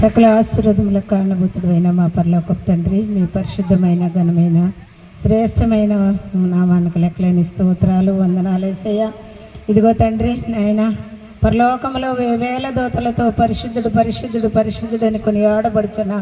సకల ఆశీర్వదముల కారణభూతుడైన మా పరలోకపు తండ్రి మీ పరిశుద్ధమైన ఘనమైన శ్రేష్టమైన నామానికి లెక్కలేని స్తోత్రాలు వందనాలేసయ్య ఇదిగో తండ్రి నాయన పరలోకంలో వే- వేల దోతలతో పరిశుద్ధుడు పరిశుద్ధుడు పరిశుద్ధుడు అని కొని ఆడబడుచున్న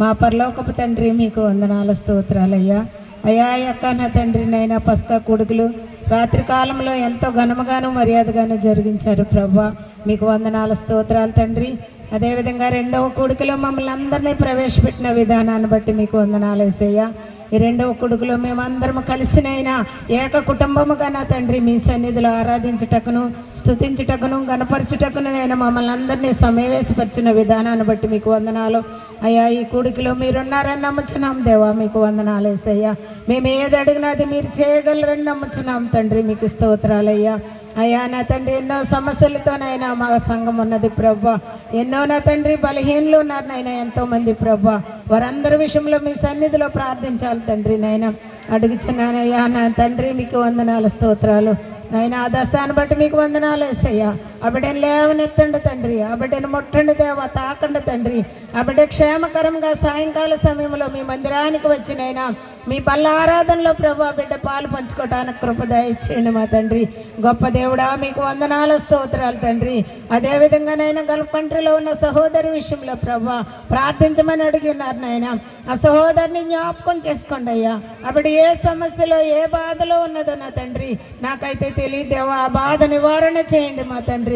మా పరలోకపు తండ్రి మీకు వందనాల స్తోత్రాలయ్యా. అయ్యా యొక్క నా తండ్రి నైనా పస్కా కొడుకులు రాత్రి కాలంలో ఎంతో ఘనముగాను మర్యాదగాను జరిగించారు ప్రభా. మీకు వందనాల స్తోత్రాలు తండ్రి. అదేవిధంగా రెండవ కొడుకులో మమ్మల్ని అందరినీ ప్రవేశపెట్టిన విధానాన్ని బట్టి మీకు వందనాలు వేసయ్యా ఈ రెండవ కొడుకులో మేమందరం కలిసినైనా ఏక కుటుంబముగా నా తండ్రి మీ సన్నిధిలో ఆరాధించుటకును స్తుతించుటకును గణపరచుటకును నేను మమ్మల్ని అందరినీ సమావేశపరిచిన విధానాన్ని బట్టి మీకు వందనాలు. అయ్యా ఈ కొడుకులో మీరున్నారని నమ్ముచున్నాం దేవా మీకు వందనాలు వేసయ్యా మేము ఏది అడిగినా అది మీరు చేయగలరని నమ్ముచున్నాం తండ్రి మీకు స్తోత్రాలయ్యా. అయ్యా నా తండ్రి ఎన్నో సమస్యలతోనైనా మా సంఘం ఉన్నది ప్రభా. ఎన్నో నా తండ్రి బలహీనలు ఉన్నారు నాయన ఎంతోమంది ప్రభా. వారందరి విషయంలో మీ సన్నిధిలో ప్రార్థించాలి తండ్రి నాయన. అడుగుచున్నానయ్యా నా తండ్రి మీకు వందనాలు స్తోత్రాలు. నాయన ఆ దస్తాన్ని బట్టి మీకు వందనాలు వేసయ్యా. ఆ బిడ్డను లేవనెత్తండి తండ్రి ఆ బిడ్డను ముట్టండి దేవ తాకండి తండ్రి. ఆ బిడ్డ క్షేమకరంగా సాయంకాల సమయంలో మీ మందిరానికి వచ్చినైనా మీ బల్ల ఆరాధనలో ప్రభా బిడ్డ పాలు పంచుకోవడానికి కృపద ఇచ్చేయండి మా తండ్రి. గొప్ప దేవుడా మీకు వందనాల స్తోత్రాలు తండ్రి. అదేవిధంగా నైనా గల్ఫ్ కంట్రీలో ఉన్న సహోదరి విషయంలో ప్రభా ప్రార్థించమని అడిగినారు నాయన. ఆ సహోదరిని జ్ఞాపకం చేసుకోండి అయ్యా. అప్పుడు ఏ సమస్యలో ఏ బాధలో ఉన్నదో నా తండ్రి. నాకైతే తెలియదేవా ఆ బాధ నివారణ చేయండి మా తండ్రి.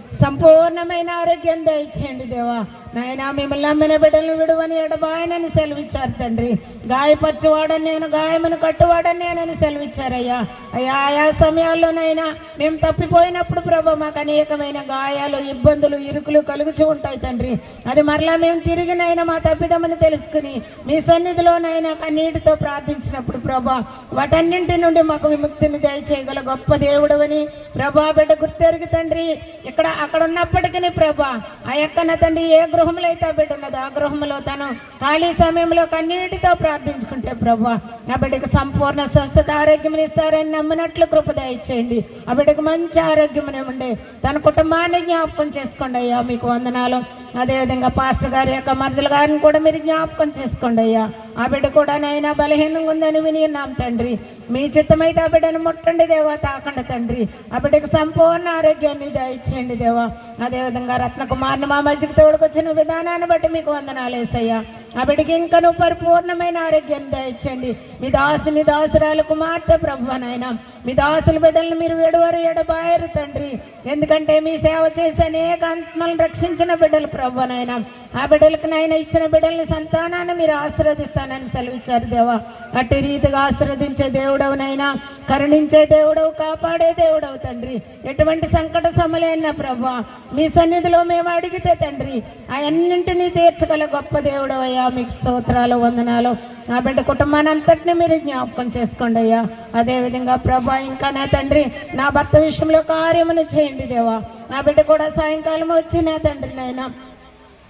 సంపూర్ణమైన ఆరోగ్యం దయచేయండి దేవా. నాయన మిమ్మల్ని నమ్మిన బిడ్డలను విడువని ఎడబాయనని సెలవిచ్చారు తండ్రి. గాయపరచువాడని నేను గాయమును కట్టువాడని నేనని సెలవిచ్చారయ్యా. అయ్యా ఆయా సమయాల్లోనైనా మేము తప్పిపోయినప్పుడు ప్రభు మాకు అనేకమైన గాయాలు ఇబ్బందులు ఇరుకులు కలుగుచూ ఉంటాయి తండ్రి. అది మరలా మేము తిరిగినైనా మా తప్పిదమని తెలుసుకుని మీ సన్నిధిలోనైనా కన్నీటితో ప్రార్థించినప్పుడు ప్రభా వాటన్నింటి నుండి మాకు విముక్తిని దయచేయగల గొప్ప దేవుడవని ప్రభా బిడ్డ గుర్తెరిగి తండ్రి ఇక్కడ అక్కడ ఉన్నప్పటికీ ప్రభా ఆ యొక్క నా తండ్రి ఏ గృహంలో అయితే ఆ బిడ్డ ఉన్నదో ఆ గృహంలో తను ఖాళీ సమయంలో కన్నీటితో ప్రార్థించుకుంటే ప్రభా ఆ బిడ్డకు సంపూర్ణ స్వస్థత ఆరోగ్యం ఇస్తారని నమ్మినట్లు కృప ఇచ్చేయండి ఆ బిడ్డకు మంచి ఆరోగ్యం ఉండే. తన కుటుంబాన్ని జ్ఞాపకం చేసుకోండి అయ్యా మీకు వందనాలు. అదేవిధంగా పాస్టర్ గారి యొక్క మరదల గారిని కూడా మీరు జ్ఞాపకం చేసుకోండి అయ్యా. ఆ బిడ్డ కూడా నైనా బలహీనంగా ఉందని విని ఉన్నాం తండ్రి. మీ చిత్తమైతే ఆ బిడ్డను ముట్టండి దేవా తాకండి తండ్రి. ఆ బిడ్డకు సంపూర్ణ ఆరోగ్యాన్ని దయచేయండి దేవా. అదేవిధంగా రత్నకుమార్ని మా మధ్యకి తోడుకొచ్చిన విధానాన్ని బట్టి మీకు వందనాలు వేసయ్యా ఆ బిడ్డకి ఇంకను పరిపూర్ణమైన ఆరోగ్యం దయచండి మీ దాసుని దాసురాలు కుమార్తె ప్రభువనైనా మీ దాసుల బిడ్డలను మీరు విడవరు ఎడబాయరు తండ్రి. ఎందుకంటే మీ సేవ చేసి అనేక ఆత్మలను రక్షించిన బిడ్డలు ప్రభువనైనా ఆ బిడ్డలకు నాయన ఇచ్చిన బిడ్డల్ని సంతానాన్ని మీరు ఆశీర్వదిస్తానని సెలవిచ్చారు దేవా. అట్టి రీతిగా ఆశీర్వదించే దేవుడవునైనా కరుణించే దేవుడవు కాపాడే దేవుడవు తండ్రి. ఎటువంటి సంకట సమలైన ప్రభా మీ సన్నిధిలో మేము అడిగితే తండ్రి అవన్నింటినీ తీర్చగల గొప్ప దేవుడవు అయ్యా. మీకు స్తోత్రాలు వందనాలు. నా బిడ్డ కుటుంబాన్ని అంతటిని మీరు జ్ఞాపకం చేసుకోండి అయ్యా. అదేవిధంగా ప్రభా ఇంకా నా తండ్రి నా భర్త విషయంలో కార్యమును చేయండి దేవా. నా బిడ్డ కూడా సాయంకాలం వచ్చి నా తండ్రి నాయన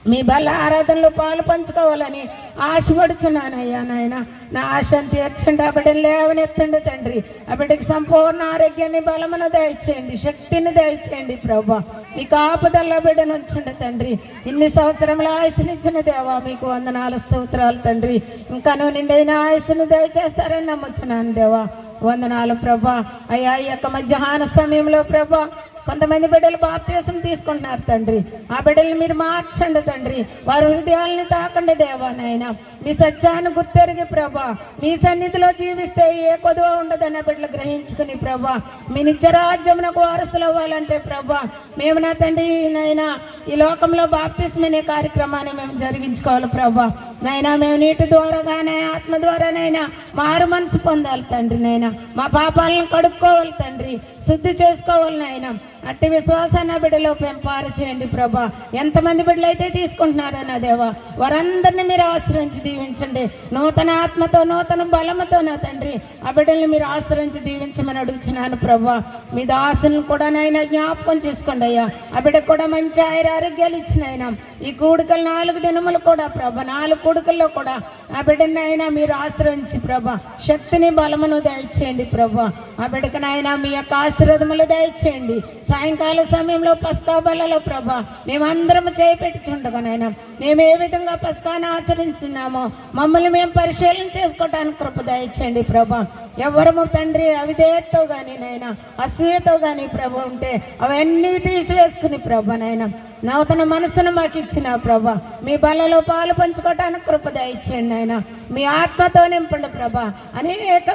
మీ బల్ల ఆరాధనలో పాలు పంచుకోవాలని ఆశపడుచున్నానయ్యా నాయన. నా ఆశను తీర్చండి ఆ బిడ్డను లేవనెత్తండి తండ్రి. ఆ బిడ్డకి సంపూర్ణ ఆరోగ్యాన్ని బలమును దయచేయండి శక్తిని దయచేయండి ప్రభా. మీకు ఆపదల్లో బిడ్డను ఉంచండి తండ్రి. ఇన్ని సంవత్సరముల ఆయుసునిచ్చిన దేవా మీకు వందనాలు స్తోత్రాలు తండ్రి. ఇంకాను నిండైన ఆయుసుని దయచేస్తారని నమ్ముచున్నాను దేవా. వందనాలు ప్రభా. అయ్యా ఈ యొక్క మధ్యాహ్న సమయంలో ప్రభా కొంతమంది బిడ్డలు బాప్తీసం తీసుకుంటున్నారు తండ్రి. ఆ బిడ్డలు మీరు మార్చండి తండ్రి. వారి హృదయాల్ని తాకండి దేవా నాయన. మీ సత్యాన్ని గుర్తెరిగి ప్రభా. మీ సన్నిధిలో జీవిస్తే ఏ కొదువ ఉండదన్న బిడ్డలు గ్రహించుకుని ప్రభా. మీ నిత్యరాజ్యమునకు వారసులు అవ్వాలంటే ప్రభా. మేము నా తండ్రి నైనా ఈ లోకంలో బాప్తిసం అనే కార్యక్రమాన్ని మేము జరిగించుకోవాలి ప్రభా. నైనా మేము నీటి ద్వారాగానే ఆత్మ ద్వారానైనా మారు మనసు పొందాలి తండ్రి నైనా మా పాపాలను కడుక్కోవాలి తండ్రి. శుద్ధి చేసుకోవాలి నాయనా. అట్టి విశ్వాసాన్ని బిడ్డలో పెంపారు చేయండి ప్రభా. ఎంతమంది బిడ్డలు అయితే తీసుకుంటున్నారన్న దేవా వారందరినీ మీరు ఆశ్రయించి దీవించండి. నూతన ఆత్మతో నూతన బలముతో నా తండ్రి ఆ బిడ్డల్ని మీరు ఆశ్రయించి దీవించమని అడుగుచున్నాను ప్రభా. మీ దాసులను కూడా నాయన జ్ఞాపకం చేసుకోండి అయ్యా. ఆ బిడ్డకు కూడా మంచి ఆయుర ఆరోగ్యాలు ఇచ్చిన ఆయన. ఈ కూడుకలు నాలుగు దినములు కూడా ప్రభ నాలుగు కూడుకల్లో కూడా ఆ బిడ్డని అయినా మీరు ఆశ్రయించి ప్రభ శక్తిని బలమును దయచేయండి ప్రభ. ఆ బిడ్డకు నాయన మీ యొక్క ఆశీర్వదములు దయచేయండి. సాయంకాల సమయంలో పస్కా బలలో ప్రభా మేమందరం చేపెట్టుచుండగానైనా మేము ఏ విధంగా పస్కాను ఆచరిస్తున్నామో మమ్మల్ని మేము పరిశీలన చేసుకోవడానికి కృప దయచండి ప్రభా. ఎవరము తండ్రి అవిధేయతో కానీ నైనా అసూయతో కానీ ప్రభు ఉంటే అవన్నీ తీసివేసుకుని ప్రభనైనా నవతన మనసును మాకు ఇచ్చిన ప్రభా మీ బలలో పాలు పంచుకోవటానికి కృప దయచేయండి ఆయన మీ ఆత్మతో నింపండి ప్రభా. అనేక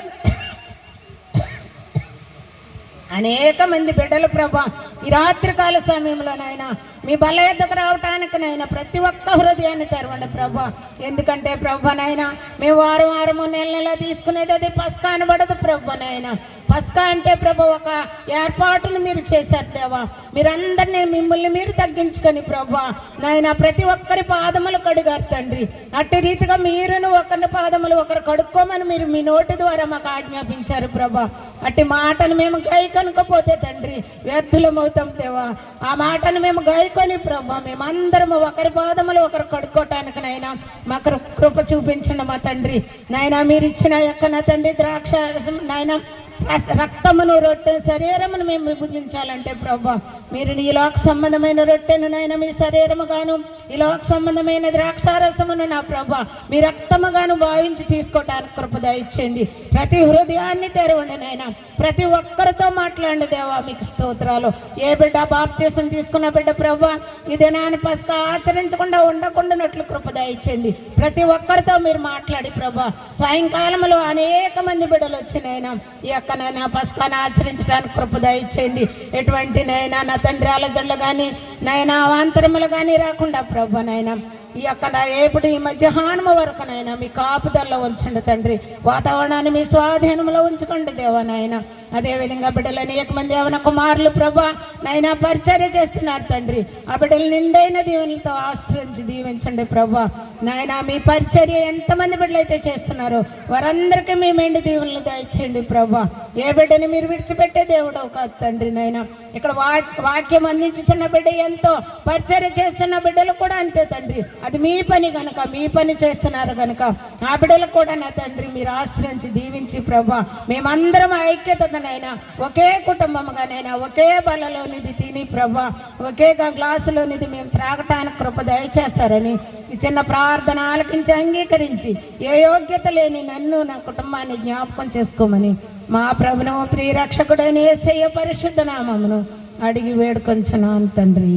అనేక మంది బిడ్డలు ప్రభా ఈ రాత్రికాల సమయంలోనైనా మీ బల ఎద్దకు రావటానికి నైనా ప్రతి ఒక్క హృదయాన్ని తెరవండి ప్రభా. ఎందుకంటే ప్రభానైనా మేము వారం వారము నెల నెల తీసుకునేది అది పస్కా అనబడదు నాయన. పస్కా అంటే ప్రభు ఒక ఏర్పాటును మీరు చేశారు దేవా. మీరందరినీ మిమ్మల్ని మీరు తగ్గించుకొని ప్రభా నాయన ప్రతి ఒక్కరి పాదములు కడుగారు తండ్రి. అట్టి రీతిగా మీరును ఒకరి పాదములు ఒకరు కడుక్కోమని మీరు మీ నోటి ద్వారా మాకు ఆజ్ఞాపించారు ప్రభా. అట్టి మాటను మేము గై కనుకపోతే తండ్రి వ్యర్థులమవుతాం దేవా. ఆ మాటను మేము గైకొని ప్రభా మేమందరము ఒకరి పాదములు ఒకరు కడుక్కోవటానికి నైనా మాకు కృప చూపించండి మా తండ్రి. నాయన మీరు ఇచ్చిన యొక్క నా తండ్రి ద్రాక్ష నాయన రక్తమును రొట్టె శరీరమును మేము విభజించాలంటే ప్రభా మీరు ఈ లోక సంబంధమైన రొట్టెను నాయన మీ శరీరముగాను ఈ లోక సంబంధమైన ద్రాక్షారసమును నా ప్రభా మీ రక్తముగాను భావించి తీసుకోవటానికి కృప ఇచ్చేయండి ప్రతి హృదయాన్ని తెరవండి నాయన. ప్రతి ఒక్కరితో మాట్లాడండి దేవా మీకు స్తోత్రాలు. ఏ బిడ్డ బాప్తీసం తీసుకున్న బిడ్డ ప్రభా ఈ దినాన్ని పసుక ఆచరించకుండా ఉండకుండానట్లు కృప ఇచ్చేయండి ప్రతి ఒక్కరితో మీరు మాట్లాడి ప్రభా సాయంకాలంలో అనేక మంది బిడ్డలు వచ్చినాయన ఈ యొక్క నైనా పసుకాన్ని ఆచరించడానికి కృప దయచేయండి. ఎటువంటి నైనా నా తండ్రి ఆలోచనలు కానీ నైనా అవాంతరములు కానీ రాకుండా ప్రభు నైనా ఈ యొక్క రేపటి ఈ మధ్యాహ్నం వరకు నైనా మీ కాపుదల్లో ఉంచండి తండ్రి. వాతావరణాన్ని మీ స్వాధీనంలో ఉంచుకోండి దేవా అదేవిధంగా బిడ్డలు అనేక మంది యవన కుమారులు ప్రభా నైనా పరిచర్య చేస్తున్నారు తండ్రి. ఆ బిడ్డలు నిండైన దీవెనలతో ఆశ్రయించి దీవించండి ప్రభా. నాయన మీ పరిచర్య ఎంతమంది బిడ్డలు అయితే చేస్తున్నారో వారందరికీ మీ మెండి దీవెనలు దయచేయండి ప్రభా. ఏ బిడ్డని మీరు విడిచిపెట్టే దేవుడు కాదు తండ్రి నాయన. ఇక్కడ వా వాక్యం అందించిన బిడ్డ ఎంతో పరిచర్య చేస్తున్న బిడ్డలు కూడా అంతే తండ్రి. అది మీ పని కనుక మీ పని చేస్తున్నారు కనుక ఆ బిడ్డలు కూడా నా తండ్రి మీరు ఆశ్రయించి దీవించి ప్రభా. మేమందరం ఐక్యత ఐక్యతనైనా ఒకే కుటుంబముగానైనా ఒకే బలలోనిది తిని ప్రభా ఒకే గా గ్లాసులోనిది మేము త్రాగటానికి కృప దయచేస్తారని ఈ చిన్న ప్రార్థన ఆలకించి అంగీకరించి ఏ యోగ్యత లేని నన్ను నా కుటుంబాన్ని జ్ఞాపకం చేసుకోమని మా ప్రభును ప్రియరక్షకుడైన ఏసయ్య పరిశుద్ధ నామమును అడిగి వేడుకొంచున్నాను తండ్రి.